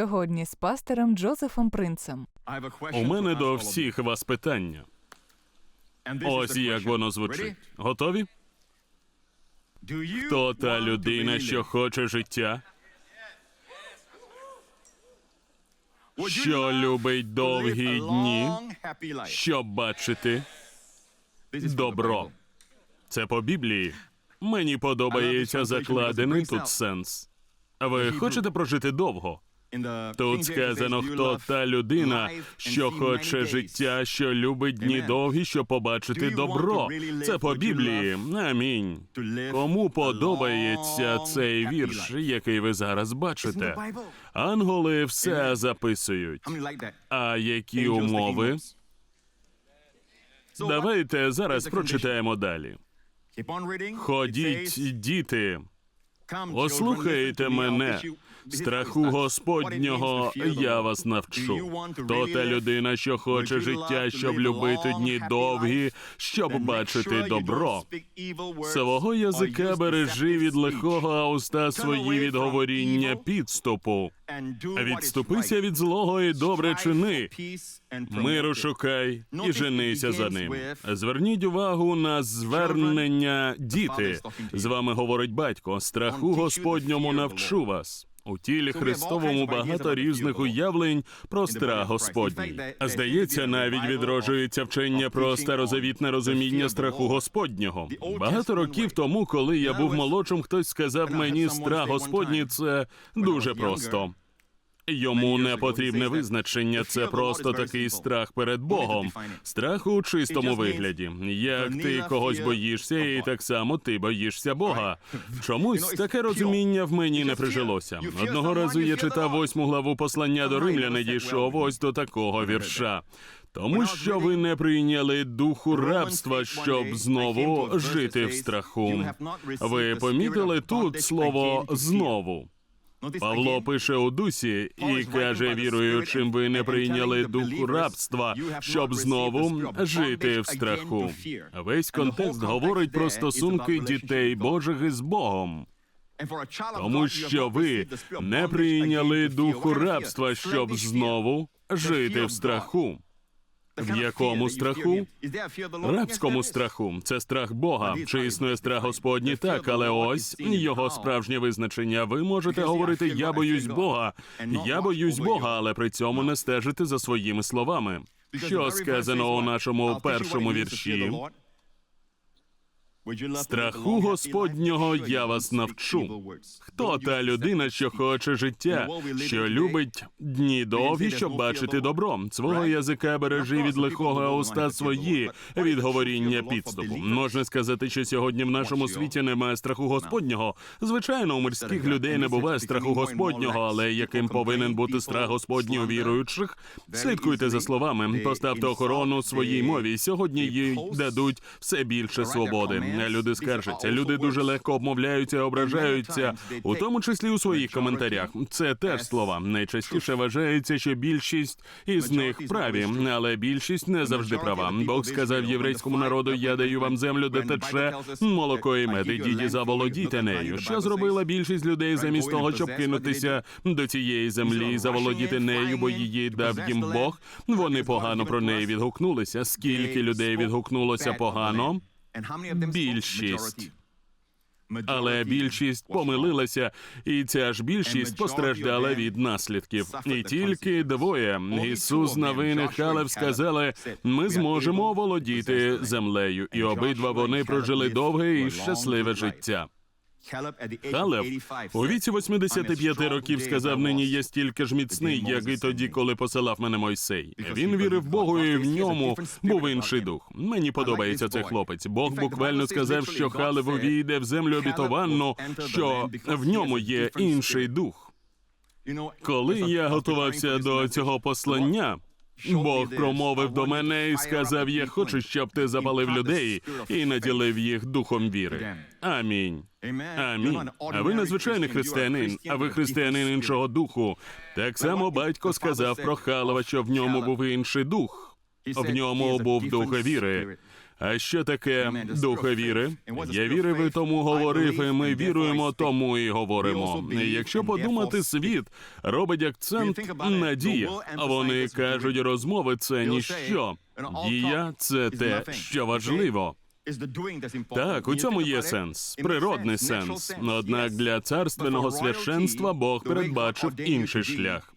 Сьогодні з пастором Джозефом Принцем. У мене до всіх вас питання. Ось як воно звучить. Готові? Хто та людина, що хоче життя? Що любить довгі дні, щоб бачити добро? Це по Біблії. Мені подобається закладений тут сенс. Ви хочете прожити довго? Тут сказано, хто та людина, що хоче життя, що любить дні довгі, щоб побачити добро. Це по Біблії. Амінь. Кому подобається цей вірш, який ви зараз бачите? Анголи все записують. А які умови? Давайте зараз прочитаємо далі. Ходіть, діти, послухайте мене. Страху Господнього я вас навчу. Хто та людина, що хоче життя, щоб любити дні довгі, щоб бачити добро. Свого язика бережи від лихого, а уста свої від говоріння підступу. Відступися від злого і добре чини. Миру шукай і женися за ним. Зверніть увагу на звернення діти. З вами говорить батько. Страху Господньому навчу вас. У тілі Христовому багато різних уявлень про страх Господній. А здається, навіть відроджується вчення про старозавітне розуміння страху Господнього. Багато років тому, коли я був молодшим, хтось сказав мені страх Господній це дуже просто. Йому не потрібне визначення, це просто такий страх перед Богом. Страх у чистому вигляді. Як ти когось боїшся, і так само ти боїшся Бога. Чомусь таке розуміння в мені не прижилося. Одного разу я читав восьму главу послання до римлян і дійшов ось до такого вірша. Тому що ви не прийняли духу рабства, щоб знову жити в страху. Ви помітили тут слово знову. Павло пише у дусі і каже, віруючим, ви не прийняли духу рабства, щоб знову жити в страху. Весь контекст говорить про стосунки дітей Божих із Богом. Тому що ви не прийняли духу рабства, щоб знову жити в страху. В якому страху? Рабському страху. Це страх Бога. Чи існує страх Господній? Так, але ось його справжнє визначення. Ви можете говорити Я боюсь Бога. Я боюсь Бога, але при цьому не стежити за своїми словами. Що сказано у нашому першому вірші? Страху Господнього я вас навчу. Хто та людина, що хоче життя, що любить дні довгі, щоб бачити добро? Свого язика бережи від лихого, а уста свої від говоріння підступу. Можна сказати, що сьогодні в нашому світі немає страху Господнього. Звичайно, у мирських людей не буває страху Господнього, але яким повинен бути страх Господній у віруючих? Слідкуйте за словами, поставте охорону своїй мові. Сьогодні їй дадуть все більше свободи. Люди скаржаться, люди дуже легко обмовляються, ображаються, у тому числі у своїх коментарях. Це теж слова. Найчастіше вважається, що більшість із них праві, але більшість не завжди права. Бог сказав єврейському народу: я даю вам землю, де тече молоко і мед. Ідіть заволодійте нею. Що зробила більшість людей замість того, щоб кинутися до цієї землі і заволодіти нею, бо її дав їм Бог. Вони погано про неї відгукнулися. Скільки людей відгукнулося погано? Більшість. Але більшість помилилася, і ця ж більшість постраждала від наслідків. І тільки двоє. Ісус Навин і Халев сказали: ми зможемо володіти землею, і обидва вони прожили довге і щасливе життя. Халев у віці 85 років сказав: нині я стільки ж міцний, як і тоді, коли посилав мене Мойсей. Він вірив Богу, і в ньому був інший дух. Мені подобається цей хлопець. Бог буквально сказав, що Халев увійде в землю обітованну, що в ньому є інший дух. Коли я готувався до цього послання. Бог промовив до мене і сказав: Я хочу, щоб ти запалив людей і наділив їх духом віри. Амінь. Амінь. А ви надзвичайний християнин, а ви християнин іншого духу. Так само батько сказав про Халова, що в ньому був інший дух. В ньому був дух віри. А що таке духа віри? Я вірив і тому говорив, і ми віруємо, тому і говоримо. І Якщо подумати, світ робить акцент на дія. А вони кажуть, розмови це ніщо. Дія це те, що важливо. Так, у цьому є сенс, природний сенс. Однак для царственного священства Бог передбачив інший шлях.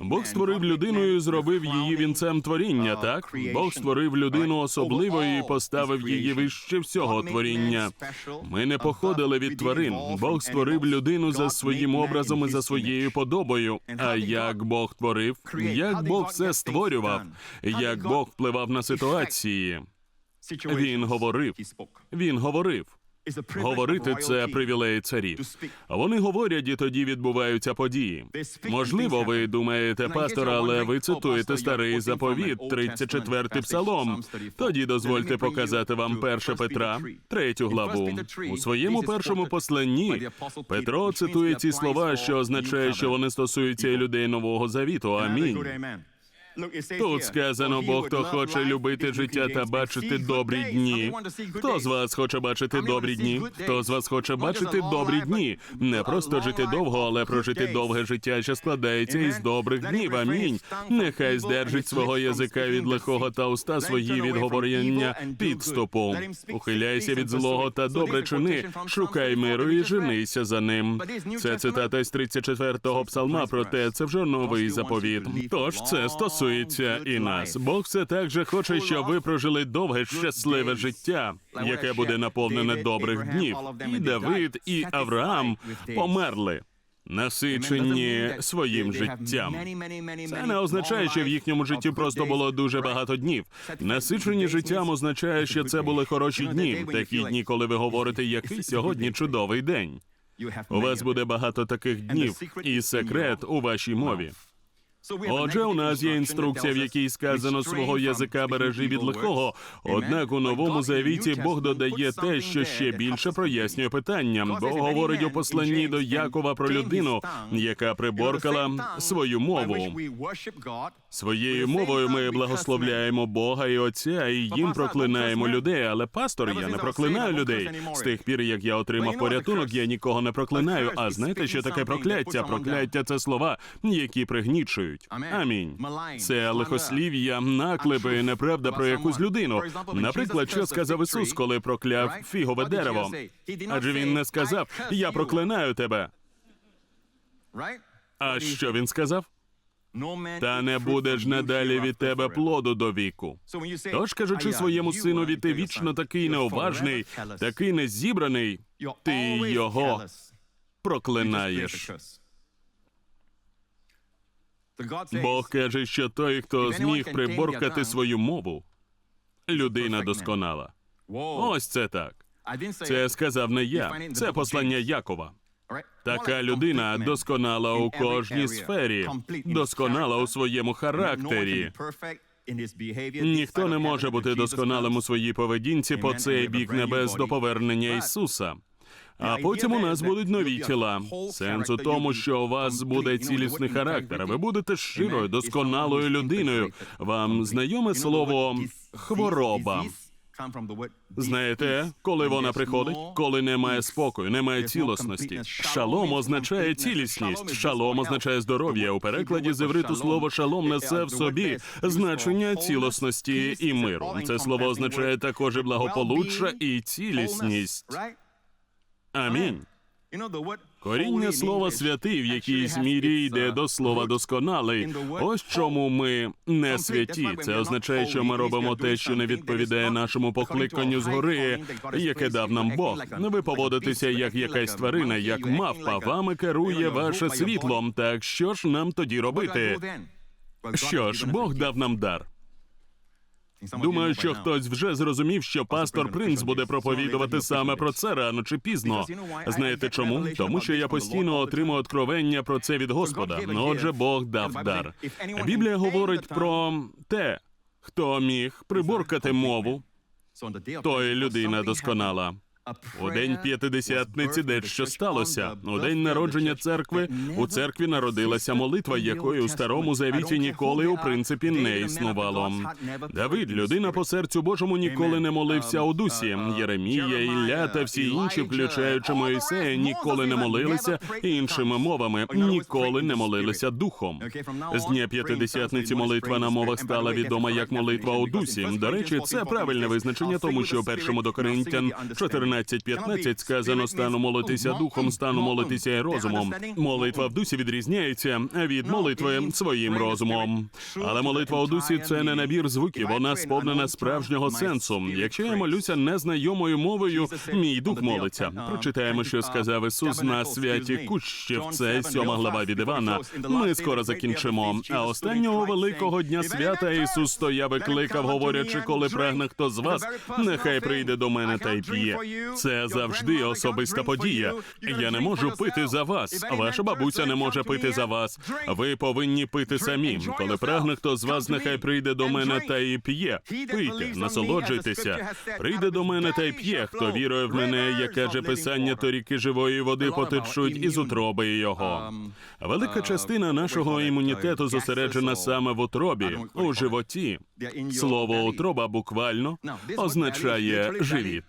Бог створив людину і зробив її вінцем творіння. Так Бог створив людину особливою і поставив її вище всього творіння. Ми не походили від тварин. Бог створив людину за своїм образом і за своєю подобою. А як Бог творив, як Бог все створював, як Бог впливав на ситуації. Він говорив. Він говорив. Говорити це привілей царів. Вони говорять, і тоді відбуваються події. Можливо, ви думаєте, пастор, але ви цитуєте старий заповіт, 34-й псалом. Тоді дозвольте показати вам 1 Петра, третю главу. У своєму першому посланні Петро цитує ці слова, що означає, що вони стосуються і людей нового завіту. Амінь. Тут сказано, бо хто хоче любити життя та бачити добрі дні. Хто з вас хоче бачити добрі дні? Хто з вас хоче бачити добрі дні? Не просто жити довго, але прожити довге життя, що складається із добрих днів. Амінь. Нехай здержить свого язика від лихого та уста свої від говорення підступу. Ухиляйся від злого та добре чини. Шукай миру і женися за ним. Це цитата з 34-го псалма, проте це вже новий заповіт. Тож це стосується і нас. Бог все так же хоче, щоб ви прожили довге щасливе життя, яке буде наповнене добрих днів. І Давид, і Авраам померли. Насичені своїм життям. Це не означає, що в їхньому житті просто було дуже багато днів. Насичені життям означає, що це були хороші дні. Такі дні, коли ви говорите, який сьогодні чудовий день. У вас буде багато таких днів, і секрет у вашій мові. Отже, у нас є інструкція, в якій сказано свого язика бережи від лихого. Однак у новому завіті Бог додає те, що ще більше прояснює питання. Бог говорить у посланні до Якова про людину, яка приборкала свою мову. Своєю мовою ми благословляємо Бога і Отця, і їм проклинаємо людей. Але пастор, я не проклинаю людей. З тих пір, як я отримав порятунок, я нікого не проклинаю. А знаєте, що таке прокляття? Прокляття це слова, які пригнічують. Амінь. Це лихослів'я, наклепи, неправда про якусь людину. Наприклад, що сказав Ісус, коли прокляв фігове дерево? Адже він не сказав Я проклинаю тебе. А що він сказав? Та не буде ж надалі від тебе плоду до віку. Тож, кажучи своєму синові, ти вічно такий неуважний, такий незібраний, ти його проклинаєш. Бог каже, що той, хто зміг приборкати свою мову, людина досконала. Ось це так. Це сказав не я, це послання Якова. Така людина досконала у кожній сфері, досконала у своєму характері. Ніхто не може бути досконалим у своїй поведінці по цей бік небес до повернення Ісуса. А потім у нас будуть нові тіла. Сенс у тому, що у вас буде цілісний характер. Ви будете щирою, досконалою людиною. Вам знайоме слово хвороба. Знаєте, коли вона приходить, коли немає спокою, немає цілісності. Шалом означає цілісність. Шалом означає здоров'я. У перекладі з івриту слово шалом несе в собі значення цілісності і миру. Це слово означає також і благополуччя і цілісність. Амінь. Коріння слова святий в якійсь мірі йде до слова досконалий. Ось чому ми не святі. Це означає, що ми робимо те, що не відповідає нашому покликанню згори, яке дав нам Бог. Ви поводитеся як якась тварина, як мавпа. Вами керує ваше світлом. Так що ж нам тоді робити? Що ж, Бог дав нам дар. Думаю, що хтось вже зрозумів, що пастор Принц буде проповідувати саме про це рано чи пізно. Знаєте чому? Тому що я постійно отримую откровення про це від Господа. Ну, Отже, Бог дав дар. Біблія говорить про те, хто міг приборкати мову, той людина досконала. У день п'ятидесятниці дещо сталося. У день народження церкви у церкві народилася молитва, якої у старому завіті ніколи у принципі не існувало. Давид, людина по серцю Божому, ніколи не молився у дусі. Єремія, Ілля та всі інші, включаючи Моїсея, ніколи не молилися іншими мовами, ніколи не молилися духом. З дня п'ятидесятниці молитва на мовах стала відома як молитва у дусі. До речі, це правильне визначення, тому що першому до Коринтян 14.15 сказано стану молитися духом, стану молитися і розумом. Молитва в дусі відрізняється від молитви своїм розумом. Але молитва у дусі це не набір звуків, вона сповнена справжнього сенсу. Якщо я молюся незнайомою мовою, мій дух молиться. Прочитаємо, що сказав Ісус на святі кущів. Це сьома глава від Івана. Ми скоро закінчимо. А останнього великого дня свята Ісус стояв і кликав, говорячи, коли прагне хто з вас, нехай прийде до мене та й п'є. Це завжди особиста подія. Я не можу пити за вас. Ваша бабуся не може пити за вас. Ви повинні пити самі. Коли прагне хто з вас, нехай прийде до мене та й п'є. Пийте, насолоджуйтеся. Прийде до мене та й п'є. Хто вірує в мене, як каже писання, то ріки живої води потечуть із утроби його. Велика частина нашого імунітету зосереджена саме в утробі, у животі. Слово утроба буквально означає живіт.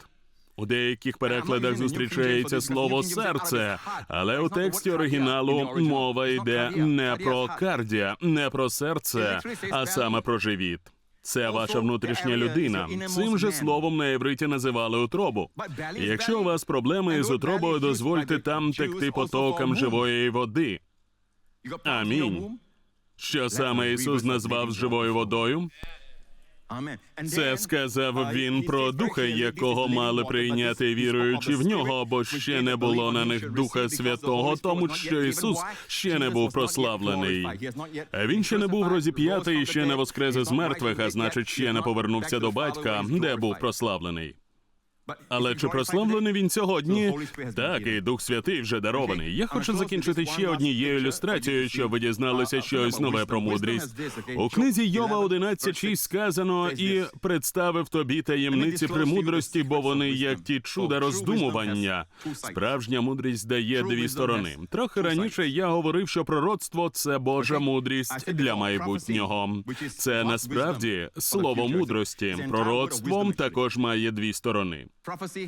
У деяких перекладах зустрічається слово серце, але у тексті оригіналу мова йде не про кардія, не про серце, а саме про живіт. Це ваша внутрішня людина. Цим же словом на євриті називали утробу. Якщо у вас проблеми із утробою, дозвольте там текти потокам живої води. Амінь. Що саме Ісус назвав живою водою? Це сказав він про духа, якого мали прийняти віруючи в нього, бо ще не було на них Духа Святого, тому що Ісус ще не був прославлений. Він ще не був розіп'ятий, ще не воскрес із мертвих, а значить, ще не повернувся до батька, де був прославлений. Але чи прославлений він сьогодні? Так, і Дух Святий вже дарований. Я хочу закінчити ще однією ілюстрацією, щоб ви дізналися щось нове про мудрість. У книзі Йова 11.6 сказано і представив тобі таємниці премудрості, бо вони як ті чуда роздумування. Справжня мудрість дає дві сторони. Трохи раніше я говорив, що пророцтво це Божа мудрість для майбутнього. Це насправді слово мудрості. Пророцтвом також має дві сторони.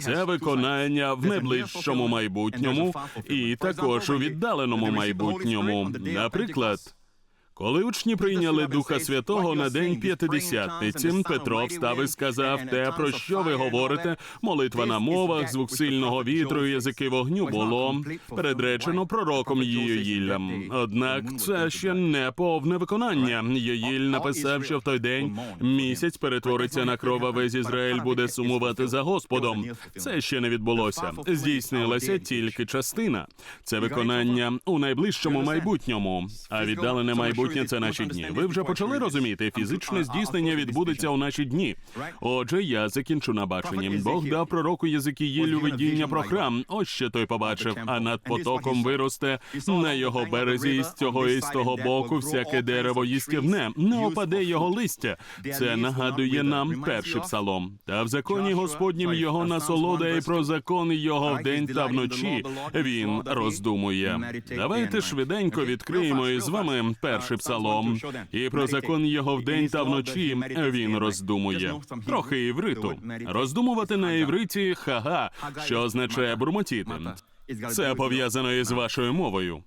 Це виконання в найближчому майбутньому і також у віддаленому майбутньому. Наприклад, коли учні прийняли Духа Святого на день п'ятидесятниці, Петро встав і сказав те, про що ви говорите. Молитва на мовах, звук сильного вітру, і язики вогню було передречено пророком Їїлям. Однак це ще не повне виконання. Йоїль написав, що в той день місяць перетвориться на кров, а весь Ізраїль буде сумувати за Господом. Це ще не відбулося. Здійснилася тільки частина. Це виконання у найближчому майбутньому, а віддалене майбутнє це наші дні. Ви вже почали розуміти, фізичне здійснення відбудеться у наші дні. Отже, я закінчу на баченні. Бог дав пророку Єзикіїлю видіння про храм. Ось що той побачив. А над потоком виросте на його березі і з цього і з того боку всяке дерево їстівне, не опаде його листя. Це нагадує нам перший псалом. Та в законі Господнім його насолода, і про закон його вдень та вночі він роздумує. Давайте швиденько відкриємо із вами перший псалом. І про закон його вдень та вночі він роздумує. Трохи івриту. Роздумувати на івриті хага, що означає бурмотіти. Це пов'язано із вашою мовою.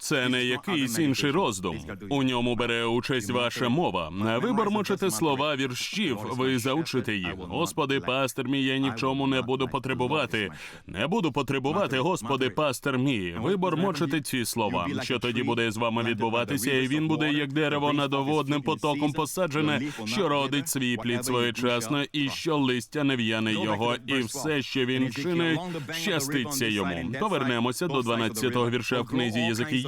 Це не якийсь інший роздум. У ньому бере участь ваша мова. А ви бормочете слова віршів. Ви заучите їх. Господи, пастир мій, я ні в чому не буду потребувати. Не буду потребувати, Господи, пастир мій. Ви бормочете ці слова. Що тоді буде з вами відбуватися, і він буде як дерево над водним потоком посаджене, що родить свій плід своєчасно, і що листя не в'яне його, і все, що він чинить, щаститься йому. Повернемося до 12-го вірша в книзі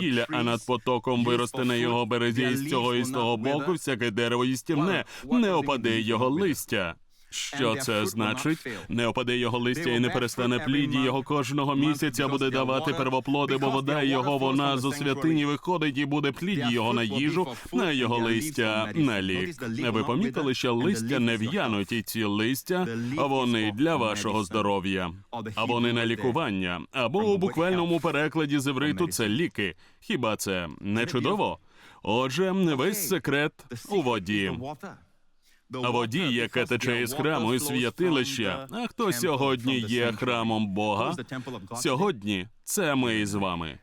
Єзикиїля, а над потоком виросте на його березі. з цього і з того боку всяке дерево їстівне, не опаде його листя. Що це значить? Не опаде його листя і не перестане плід, і його кожного місяця буде давати первоплоди, бо вода його вона з святині виходить і буде плід його на їжу, на його листя на лік. Ви помітили, що листя не в'януть, і ці листя вони для вашого здоров'я, а вони на лікування, або у буквальному перекладі з івриту це ліки. Хіба це не чудово? Отже, весь секрет у воді. А воді, яка тече із храму і святилища. А хто сьогодні є храмом Бога? Сьогодні це ми з вами.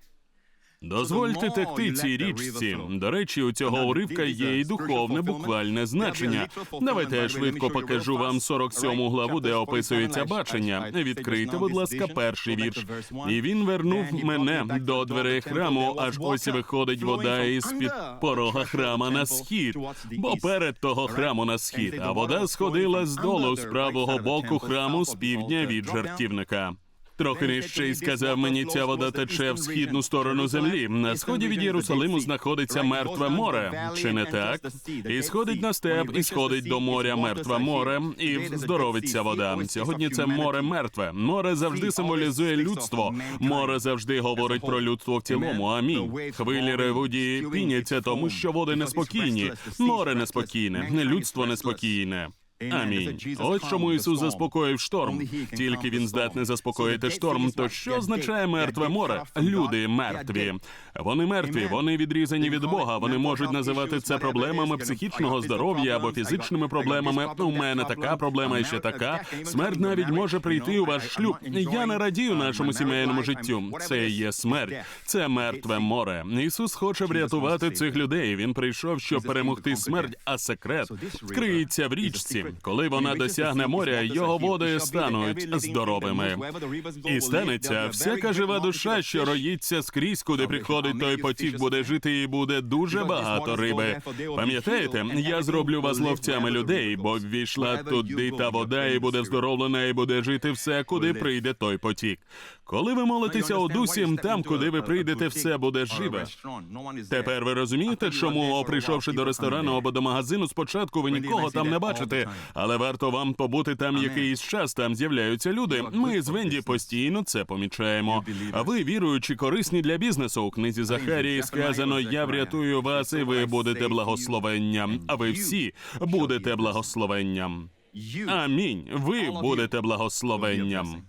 Дозвольте текти цій річці. До речі, у цього уривка є і духовне буквальне значення. Давайте я швидко покажу вам 47-му главу, де описується бачення. Відкрийте, будь ласка, перший вірш. І він вернув мене до дверей храму, аж ось виходить вода із під порога храма на схід, бо перед того храму на схід, а вода сходила з долу з правого боку храму з півдня від жертівника. Трохи нижче і сказав мені, ця вода тече в східну сторону землі. На сході від Єрусалиму знаходиться мертве море. Чи не так? І сходить на степ, і сходить до моря мертве море, і здоровиться вода. Сьогодні це море мертве. Море завжди символізує людство. Море завжди говорить про людство в цілому. Амінь. Хвилі ревуді піняться, тому що води неспокійні. Море неспокійне, людство неспокійне. Амінь. Ось чому Ісус заспокоїв шторм. Тільки він здатний заспокоїти шторм. То що означає мертве море? Люди мертві. Вони мертві, вони відрізані від Бога. Вони можуть називати це проблемами психічного здоров'я або фізичними проблемами. У мене така проблема і ще така. Смерть навіть може прийти у ваш шлюб. Я не радію нашому сімейному життю. Це є смерть. Це мертве море. Ісус хоче врятувати цих людей. Він прийшов, щоб перемогти смерть, а секрет вкриється в річці. Коли вона досягне моря, його води стануть здоровими. І станеться всяка жива душа, що роїться скрізь, куди приходить той потік, буде жити і буде дуже багато риби. Пам'ятаєте, я зроблю вас ловцями людей, бо ввійшла туди та вода, і буде вздоровлена, і буде жити все, куди прийде той потік. Коли ви молитеся у дусі, там, куди ви прийдете, все буде живе. Тепер ви розумієте, чому, прийшовши до ресторану або до магазину, спочатку ви нікого там не бачите, але варто вам побути там якийсь час, там з'являються люди. Ми з Венді постійно це помічаємо. А ви, віруючи, корисні для бізнесу. У книзі Захарії сказано: Я врятую вас, і ви будете благословенням. А ви всі будете благословенням. Амінь. Ви будете благословенням.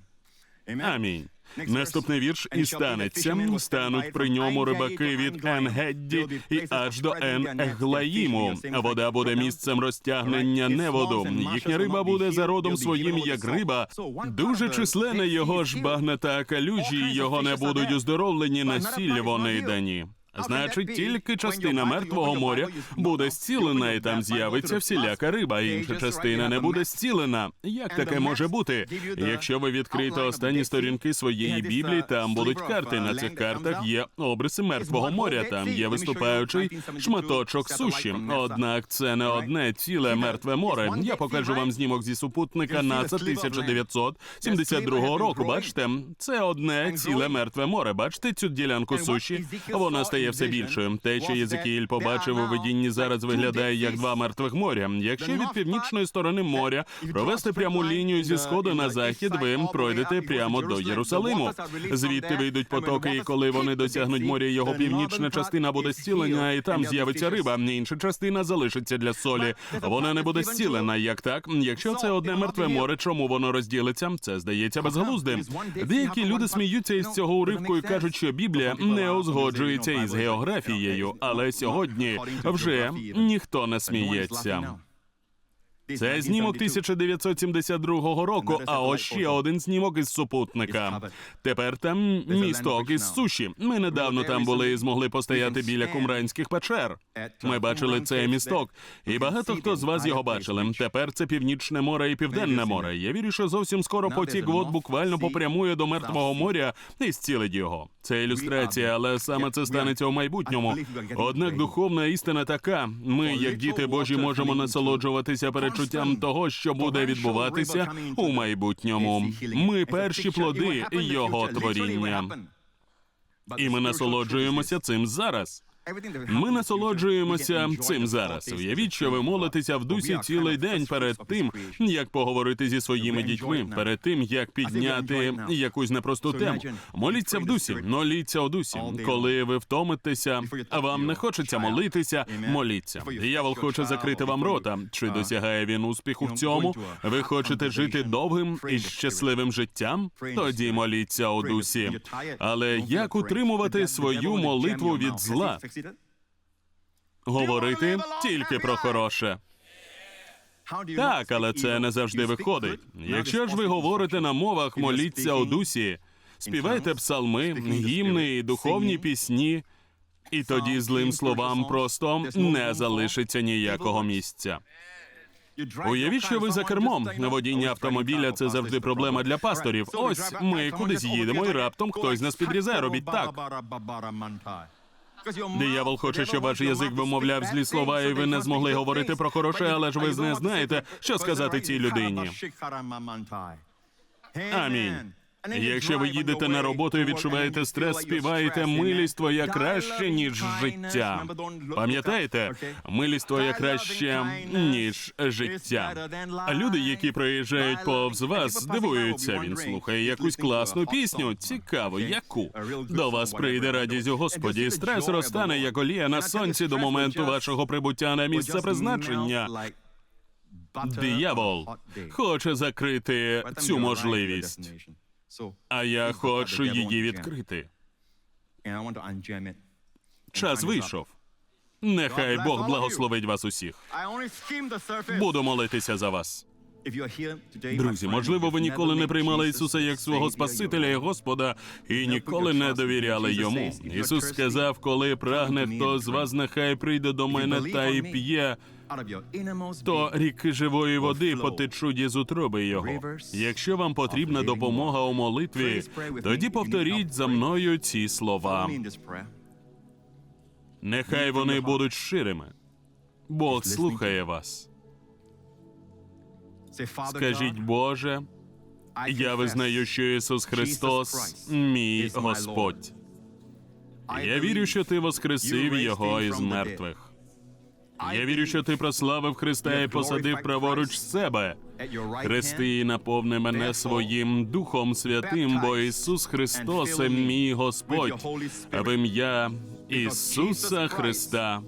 Амінь. Наступний вірш і станеться. Стануть при ньому рибаки від Енгедді і аж до Ен Еглаїму. Вода буде місцем розтягнення неводу. Їхня риба буде за родом своїм, як риба. Дуже численне його ж багна та калюжі. Його не будуть оздоровлені на сіль вони дані. Значить, тільки частина мертвого моря буде зцілена, і там з'явиться всіляка риба. Інша частина не буде зцілена. Як таке може бути? Якщо ви відкриєте останні сторінки своєї біблії, там будуть карти. На цих картах є обриси мертвого моря. Там є виступаючий шматочок суші. Однак це не одне ціле мертве море. Я покажу вам знімок зі супутника НАСА 1972 року. Бачите, це одне ціле мертве море. Бачите цю ділянку суші? Вона стає все більшою. Те, що Єзекіїль побачив у видінні, зараз виглядає як два мертвих моря. Якщо від північної сторони моря провести пряму лінію зі сходу на захід, ви пройдете прямо до Єрусалиму. Звідти вийдуть потоки, і коли вони досягнуть моря, його північна частина буде зцілена, і там з'явиться риба. Інша частина залишиться для солі. Вона не буде зцілена. Як так? Якщо це одне мертве море, чому воно розділиться? Це здається безглуздим. Деякі люди сміються із цього уривку і кажуть, що Біблія не узгоджується із географією, але сьогодні вже ніхто не сміється. Це знімок 1972 року. А ось ще один знімок із супутника. Тепер там місток із суші. Ми недавно там були і змогли постояти біля кумранських печер. Ми бачили цей місток, і багато хто з вас його бачили. Тепер це північне море і південне море. Я вірю, що зовсім скоро потік вод буквально попрямує до мертвого моря і зцілить його. Це ілюстрація, але саме це станеться у майбутньому. Однак духовна істина така: ми, як діти Божі, можемо насолоджуватися перечуттям того, що буде відбуватися у майбутньому. Ми перші плоди його творіння. І ми насолоджуємося цим зараз. Ми насолоджуємося цим зараз. Уявіть, що ви молитеся в дусі цілий день перед тим, як поговорити зі своїми дітьми, перед тим як підняти якусь непросту тему. Моліться в дусі, моліться у дусі. Коли ви втомитеся, вам не хочеться молитися, моліться. Диявол хоче закрити вам рота. Чи досягає він успіху в цьому? Ви хочете жити довгим і щасливим життям? Тоді моліться у дусі. Але як утримувати свою молитву від зла? Говорити тільки про хороше. Так, але це не завжди виходить. Якщо ж ви говорите на мовах, моліться у дусі, співайте псалми, гімни і духовні пісні, і тоді злим словам просто не залишиться ніякого місця. Уявіть, що ви за кермом. Водіння автомобіля це завжди проблема для пасторів. Ось ми кудись їдемо, і раптом хтось нас підрізає. Робіть так. Диявол хоче, щоб ваш язик вимовляв злі слова, і ви не змогли говорити про хороше, але ж ви не знаєте, що сказати цій людині. Амінь. Якщо ви їдете на роботу і відчуваєте стрес, співаєте милість твоя краще, ніж життя. Пам'ятаєте, милість твоя краще, ніж життя. А люди, які проїжджають повз вас, дивуються. Він слухає якусь класну пісню. Цікаво, яку до вас прийде радість у Господі. Стрес розтане як олія на сонці до моменту вашого прибуття на місце призначення. Диявол хоче закрити цю можливість. А я хочу її відкрити. Час вийшов. Нехай Бог благословить вас усіх. Буду молитися за вас. Друзі, можливо, ви ніколи не приймали Ісуса як свого Спасителя і Господа і ніколи не довіряли йому. Ісус сказав, коли прагне хто з вас, нехай прийде до мене та й п'є, то ріки живої води потечуть із утроби його. Якщо вам потрібна допомога у молитві, тоді повторіть за мною ці слова. Нехай вони будуть щирими. Бог слухає вас. Скажіть, Боже, я визнаю, що Ісус Христос мій Господь. Я вірю, що ти воскресив Його із мертвих. Я вірю, що ти прославив Христа і посадив праворуч себе. Христи і наповни мене своїм Духом Святим, бо Ісус Христос мій Господь, в ім'я Ісуса Христа.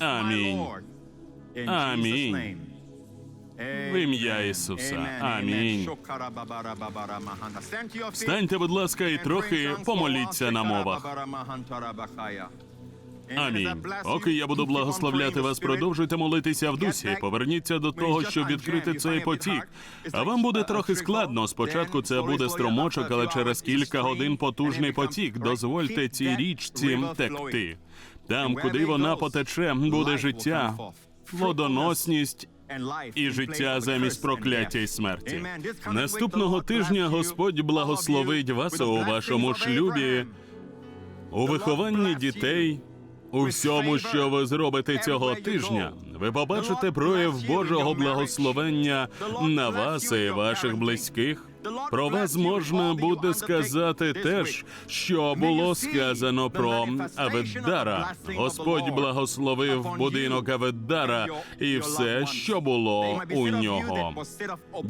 Амінь. Амінь. В ім'я Ісуса. Амінь. Встаньте, будь ласка, і трохи помоліться на мовах. Амінь. Поки я буду благословляти вас, продовжуйте молитися в дусі. Поверніться до того, щоб відкрити цей потік. А вам буде трохи складно. Спочатку це буде струмочок, але через кілька годин потужний потік. Дозвольте цій річці текти. Там, куди вона потече, буде життя, плодоносність і життя замість прокляття й смерті. Наступного тижня Господь благословить вас у вашому шлюбі, у вихованні дітей. У всьому, що ви зробите цього тижня, ви побачите прояв Божого благословення на вас і ваших близьких. Про вас можна буде сказати теж, що було сказано про Аведдара. Господь благословив будинок Аведдара і все, що було у нього.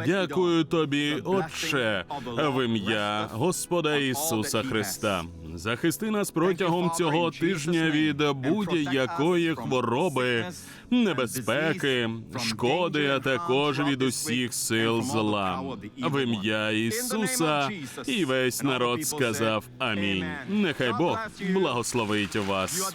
Дякую тобі, Отче, в ім'я Господа Ісуса Христа. Захисти нас протягом цього тижня від будь-якої хвороби, небезпеки, шкоди, а також від усіх сил зла. В ім'я Ісуса і весь народ сказав Амінь. Нехай Бог благословить вас.